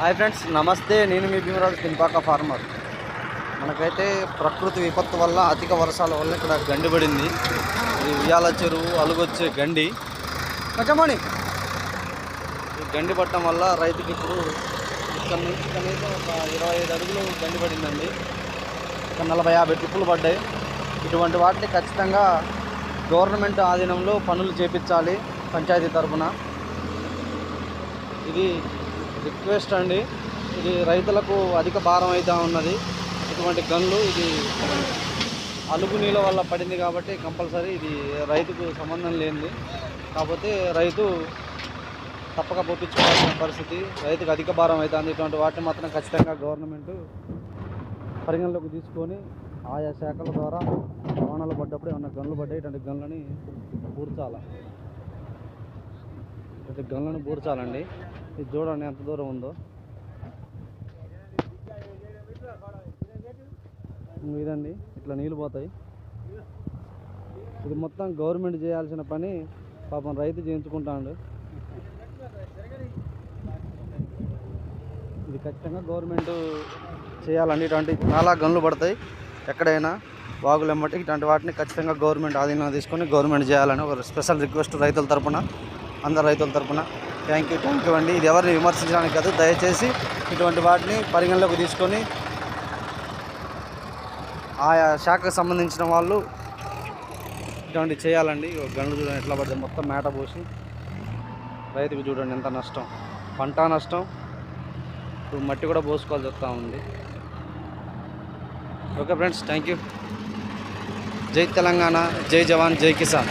Hi friends నమస్తే. నేను మీ Bhimaraju పింపాక farmer. మనకైతే ప్రకృతి విపత్తు వల్ల అధిక వర్షాల వల్ల ఇక్కడ గండి పడింది. ఇది ఉయ్యాల చెరువు అలుగొచ్చే గండి. కొంచెమని ఈ గండి పట్టడం వల్ల రైతుకి ఇప్పుడు ఇక్కడ నుంచి కనీసం ఒక ఇరవై ఐదు అడుగులు గండి పడిందండి. ఒక నలభై యాభై ట్రిప్పులు పడ్డాయి. ఇటువంటి వాటిని ఖచ్చితంగా గవర్నమెంట్ ఆధీనంలో పనులు చేపించాలి పంచాయతీ తరఫున ఇది రిక్వెస్ట్ అండి. ఇది రైతులకు అధిక భారం అయితే ఉన్నది. ఇటువంటి గన్లు ఇది అలుగు నీళ్ళ వల్ల పడింది కాబట్టి కంపల్సరీ ఇది రైతుకు సంబంధం లేనిది. కాకపోతే రైతు తప్పక పొప్పించుకోవాల్సిన పరిస్థితి రైతుకు అధిక భారం అవుతుంది ఇటువంటి వాటిని మాత్రం ఖచ్చితంగా గవర్నమెంట్ పరిగణలోకి తీసుకొని ఆయా శాఖల ద్వారా వాహనాలు పడ్డప్పుడు ఏమన్నా గన్లు పడ్డాయి ఇటువంటి గన్లని పూడ్చాలి. ఇటువంటి గన్లను పూడ్చాలండి. ఇది చూడండి ఎంత దూరం ఉందో. ఇదండి ఇట్లా నీళ్ళు పోతాయి. ఇది మొత్తం గవర్నమెంట్ చేయాల్సిన పని పాపం రైతు చేయించుకుంటాడు. ఇది ఖచ్చితంగా గవర్నమెంట్ చేయాలండి. ఇటువంటి చాలా గన్లు పడతాయి. ఎక్కడైనా వాగులు ఎమ్మటి ఇటువంటి వాటిని ఖచ్చితంగా గవర్నమెంట్ ఆధీనంలో తీసుకొని గవర్నమెంట్ చేయాలని ఒక స్పెషల్ రిక్వెస్ట్ రైతుల తరపున అందరు రైతుల తరపున. థ్యాంక్ యూ థ్యాంక్ యూ అండి. ఇది ఎవరిని విమర్శించడానికి కాదు దయచేసి ఇటువంటి వాటిని పరిగణలోకి తీసుకొని ఆయా శాఖకు సంబంధించిన వాళ్ళు ఇటువంటి చేయాలండి. గనులు చూడండి ఎట్లా పడ్డాయి మొత్తం మేట పోసి రైతుకు చూడండి ఎంత నష్టం. పంట నష్టం. ఇప్పుడు మట్టి కూడా పోసుకోవాల్సి వస్తూ ఉంది. ఓకే ఫ్రెండ్స్ థ్యాంక్ యూ జై తెలంగాణ జై జవాన్ జై కిసాన్.